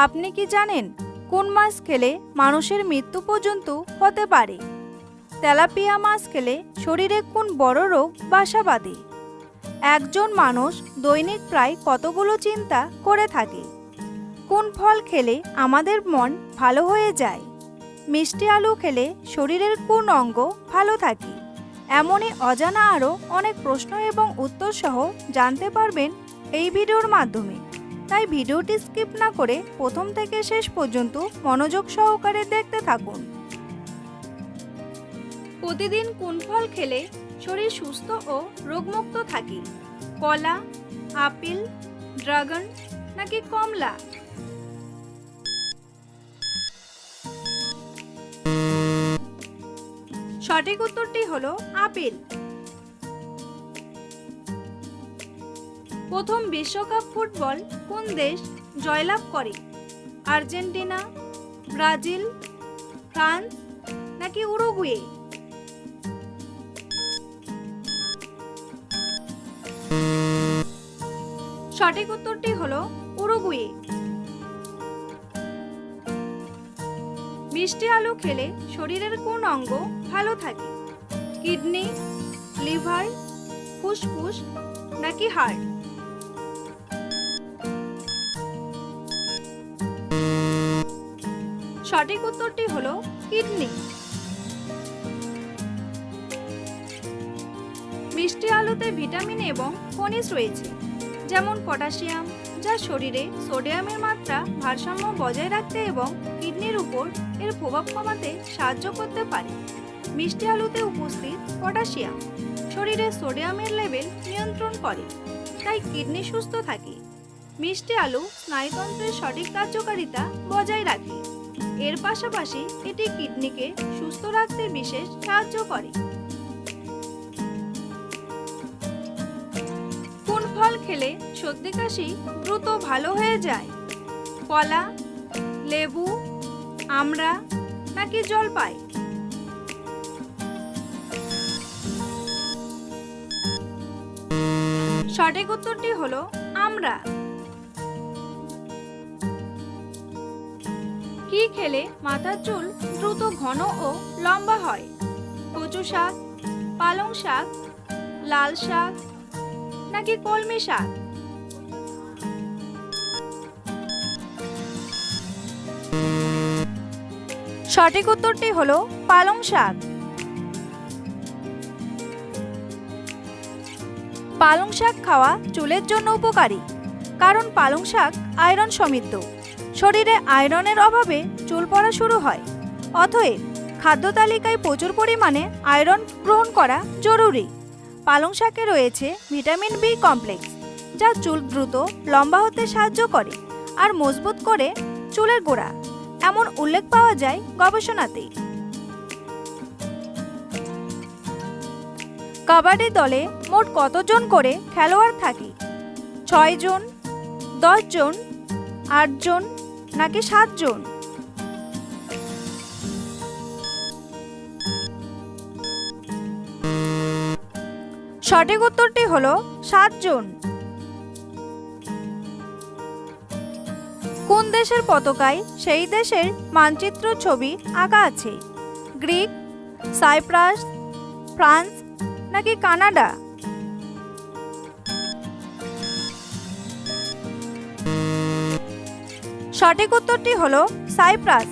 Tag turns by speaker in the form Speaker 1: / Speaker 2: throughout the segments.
Speaker 1: আপনি কি জানেন কোন মাছ খেলে মানুষের মৃত্যু পর্যন্ত হতে পারে? তেলাপিয়া মাছ খেলে শরীরে কোন বড় রোগ, বাসা বাঁধে? একজন মানুষ দৈনিক প্রায় কতগুলো চিন্তা করে থাকে? কোন ফল খেলে আমাদের মন ভালো হয়ে যায়? মিষ্টি আলু খেলে শরীরের কোন অঙ্গ ভালো থাকে? এমনই অজানা আরও অনেক প্রশ্ন এবং উত্তর সহ জানতে পারবেন এই ভিডিওর মাধ্যমে। তাই ভিডিওটি স্কিপ না করে প্রথম থেকে শেষ পর্যন্ত মনোযোগ সহকারে দেখতে থাকুন। প্রতিদিন কোন ফল খেলে শরীর সুস্থ ও রোগমুক্ত থাকে? কলা, আপেল, ড্রাগন নাকি কমলা? সঠিক উত্তরটি হলো আপেল। প্রথম বিশ্বকাপ ফুটবল কোন দেশ জয়লাভ করে? আর্জেন্টিনা, ব্রাজিল, ফ্রান্স নাকি উরুগুয়ে? সঠিক উত্তরটি হলো উরুগুয়ে। মিষ্টি আলু খেলে শরীরের কোন অঙ্গ ভালো থাকে? কিডনি, লিভার, ফুসফুস নাকি হার্ট সঠিক উত্তরটি হলো কিডনি। মিষ্টি আলুতে ভিটামিন এবং খনিজ রয়েছে, যেমন পটাশিয়াম, যা শরীরে সোডিয়ামের মাত্রা ভারসাম্য বজায় রাখতে এবং কিডনির উপর এর প্রভাব কমাতে সাহায্য করতে পারে। মিষ্টি আলুতে উপস্থিত পটাশিয়াম শরীরে সোডিয়ামের লেভেল নিয়ন্ত্রণ করে, তাই কিডনি সুস্থ থাকে। মিষ্টি আলু স্নায়ুতন্ত্রের সঠিক কার্যকারিতা বজায় রাখে। এর পাশাপাশি এটি কিডনিকে সুস্থ রাখতে বিশেষ সাহায্য করে। কোন ফল খেলে সর্দি কাশি দ্রুত ভালো হয়ে যায়? কলা, লেবু আমরা নাকি জল জলপাই? সঠিক উত্তরটি হলো আমরা কি খেলে মাথার চুল দ্রুত ঘন ও লম্বা হয়? কচু শাক, পালং শাক, লাল শাক, নাকি কলমি শাক? সঠিক উত্তরটি হলো পালং শাক। পালং শাক খাওয়া চুলের জন্য উপকারী, কারণ পালং শাক আয়রন সমৃদ্ধ। শরীরে আয়রনের অভাবে চুল পড়া শুরু হয়। অতএব খাদ্য তালিকায় প্রচুর পরিমাণে আয়রন গ্রহণ করা জরুরি। পালং শাকে রয়েছে ভিটামিন বি কমপ্লেক্স, যা চুল দ্রুত, লম্বা হতে সাহায্য করে আর মজবুত করে চুলের গোড়া, এমন উল্লেখ পাওয়া যায় গবেষণাতেই। কাবাডি দলে মোট কতজন করে খেলোয়াড় থাকে? ছয় জন, দশ জন, আট জন নাকি সাতজন? সঠিক উত্তরটি হলো সাতজন। কোন দেশের পতাকায় সেই দেশের মানচিত্র ছবি আঁকা আছে? গ্রিক, সাইপ্রাস, ফ্রান্স নাকি কানাডা? সঠিক উত্তরটি হলো সাইপ্রাস।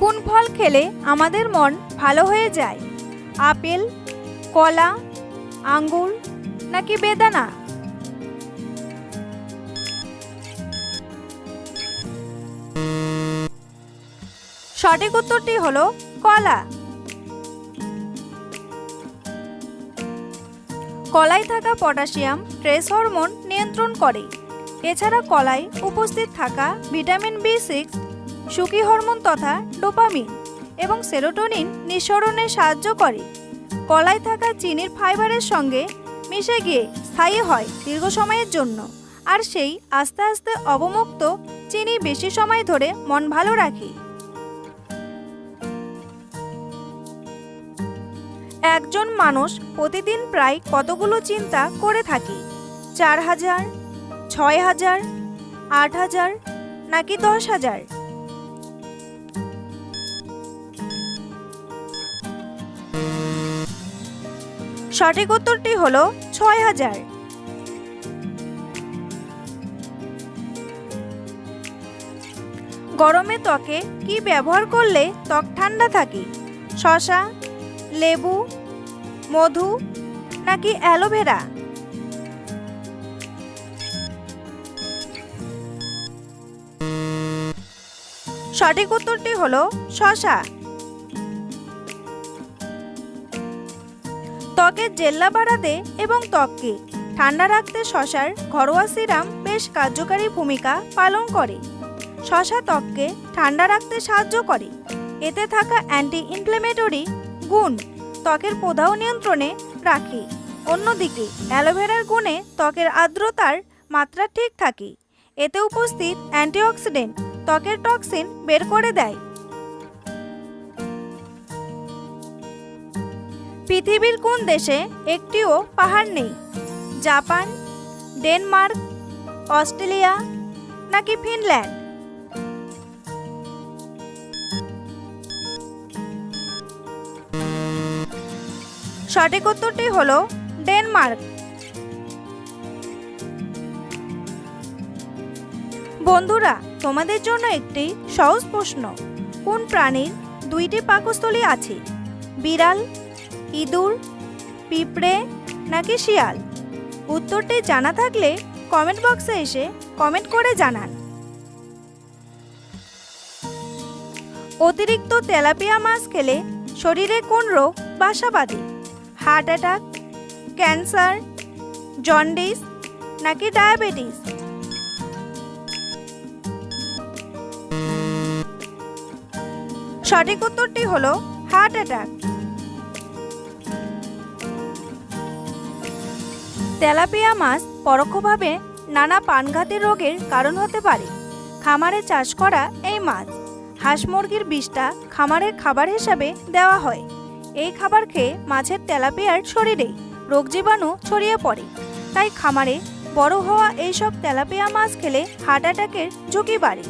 Speaker 1: কোন ফল খেলে আমাদের মন ভালো হয়ে যায়? আপেল, কলা, আঙ্গুর নাকি বেদানা? সঠিক উত্তরটি হলো কলা। কলায় থাকা পটাশিয়াম, ট্রেস হরমোন নিয়ন্ত্রণ করে। এছাড়া কলায় উপস্থিত থাকা ভিটামিন বি সিক্স সুখী হরমোন তথা ডোপামিন এবং সেরোটোনিন নিঃসরণে সাহায্য করে। কলায় থাকা চিনির ফাইবারের সঙ্গে মিশে গিয়ে স্থায়ী হয় দীর্ঘ সময়ের জন্য আর সেই আস্তে আস্তে অবমুক্ত চিনি বেশি সময় ধরে মন ভালো রাখে। একজন মানুষ প্রতিদিন প্রায় কতগুলো চিন্তা করে থাকে? চার হাজার, ছয় হাজার, আট হাজার, নাকি দশ হাজার? সঠিক উত্তরটি হল ছয় হাজার। গরমে ত্বকে কি ব্যবহার করলে ত্বক ঠান্ডা থাকে? শশা লেবু, মধু নাকি অ্যালোভেরা? সঠিক উত্তরটি হলো শশা। ত্বকের জেল্লা বাড়াতে এবং ত্বককে ঠান্ডা রাখতে শশার ঘরোয়া সিরাম বেশ কার্যকারী ভূমিকা পালন করে। শশা ত্বককে ঠান্ডা রাখতে সাহায্য করে। এতে থাকা অ্যান্টি ইনফ্লেমেটরি গুণ ত্বকের প্রদাহ নিয়ন্ত্রণে রাখে। অন্যদিকে অ্যালোভেরার গুণে ত্বকের আর্দ্রতার মাত্রা ঠিক থাকে। এতে উপস্থিত অ্যান্টিঅক্সিডেন্ট ত্বকের টক্সিন বের করে দেয়। পৃথিবীর কোন দেশে একটিও পাহাড় নেই? জাপান, ডেনমার্ক, অস্ট্রেলিয়া নাকি ফিনল্যান্ড? সঠিক উত্তরটি হল ডেনমার্ক। বন্ধুরা, তোমাদের জন্য একটি সহজ প্রশ্ন। কোন প্রাণীর দুইটি পাকস্থলী আছে? বিড়াল, ইঁদুর, পিঁপড়ে নাকি শিয়াল? উত্তরটি জানা থাকলে কমেন্ট বক্সে এসে কমেন্ট করে জানান। অতিরিক্ত তেলাপিয়া মাছ খেলে শরীরে কোন রোগ বাসা বাঁধে হার্ট অ্যাটাক, ক্যান্সার, জন্ডিস নাকি ডায়াবেটিস? সঠিক উত্তরটি হলো হার্ট অ্যাটাক। তেলাপিয়া মাছ পরোক্ষভাবে নানা প্রাণঘাতী রোগের কারণ হতে পারে। খামারে চাষ করা এই মাছ। হাঁস মুরগির বিষটা খামারের খাবার হিসাবে দেওয়া হয়। এই খাবার খেয়ে মাছের তেলাপিয়ার শরীরে রোগ জীবাণু ছড়িয়ে পড়ে। তাই খামারে বড় হওয়া এইসব তেলাপিয়া মাছ খেলে হার্ট অ্যাটাকের ঝুঁকি বাড়ে।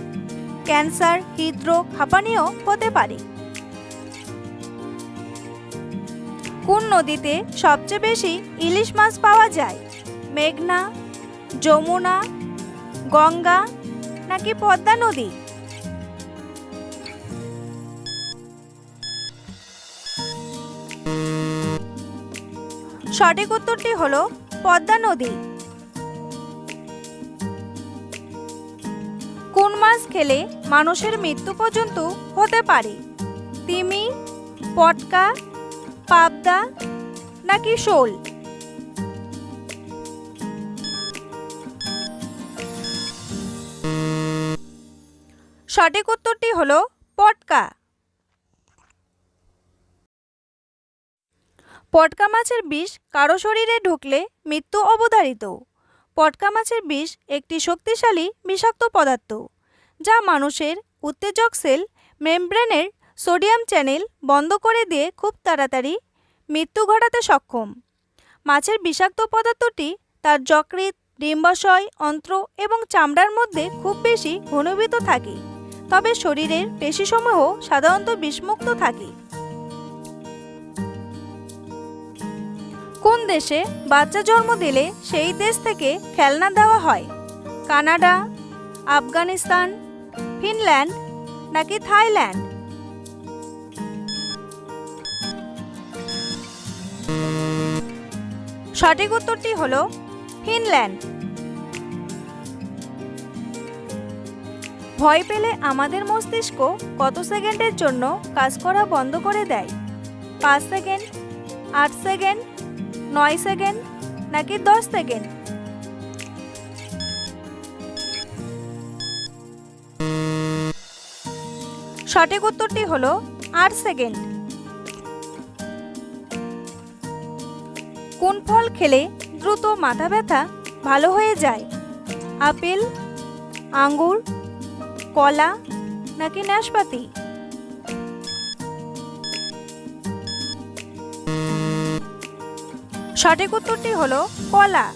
Speaker 1: ক্যান্সার, হৃদরোগ, হাঁপানিও হতে পারে। কোন নদীতে সবচেয়ে বেশি ইলিশ মাছ পাওয়া যায়? মেঘনা, যমুনা, গঙ্গা নাকি পদ্মা নদী? সঠিক উত্তরটি হল পদ্মা নদী। কোন মাছ খেলে মানুষের মৃত্যু পর্যন্ত হতে পারে? তিমি, পটকা, পাবদা নাকি শোল? সঠিক উত্তরটি হলো পটকা। পটকা মাছের বিষ কারও শরীরে ঢুকলে মৃত্যু অবধারিত। পটকা মাছের বিষ একটি শক্তিশালী বিষাক্ত পদার্থ, যা মানুষের উত্তেজক সেল মেমব্রেনের সোডিয়াম চ্যানেল বন্ধ করে দিয়ে খুব তাড়াতাড়ি মৃত্যু ঘটাতে সক্ষম। মাছের বিষাক্ত পদার্থটি তার যকৃৎ, ডিম্বাশয়, অন্ত্র এবং চামড়ার মধ্যে খুব বেশি ঘনীভূত থাকে, তবে শরীরের পেশিসমূহ সাধারণত বিষমুক্ত থাকে। কোন দেশে বাচ্চা জন্ম দিলে সেই দেশ থেকে খেলনা দেওয়া হয়? কানাডা, আফগানিস্তান, ফিনল্যান্ড নাকি থাইল্যান্ড? সঠিক উত্তরটি হলো ফিনল্যান্ড। ভয় পেলে আমাদের মস্তিষ্ক কত সেকেন্ডের জন্য কাজ করা বন্ধ করে দেয়? পাঁচ সেকেন্ড, আট সেকেন্ড নয় সেকেন্ড নাকি দশ সেকেন্ড? সঠিক উত্তরটি হলো আট সেকেন্ড। কোন ফল খেলে দ্রুত মাথা ব্যথা ভালো হয়ে যায়? আপেল, আঙ্গুর, কলা নাকি নাশপাতি? সঠিক উত্তরটি হলো কলা।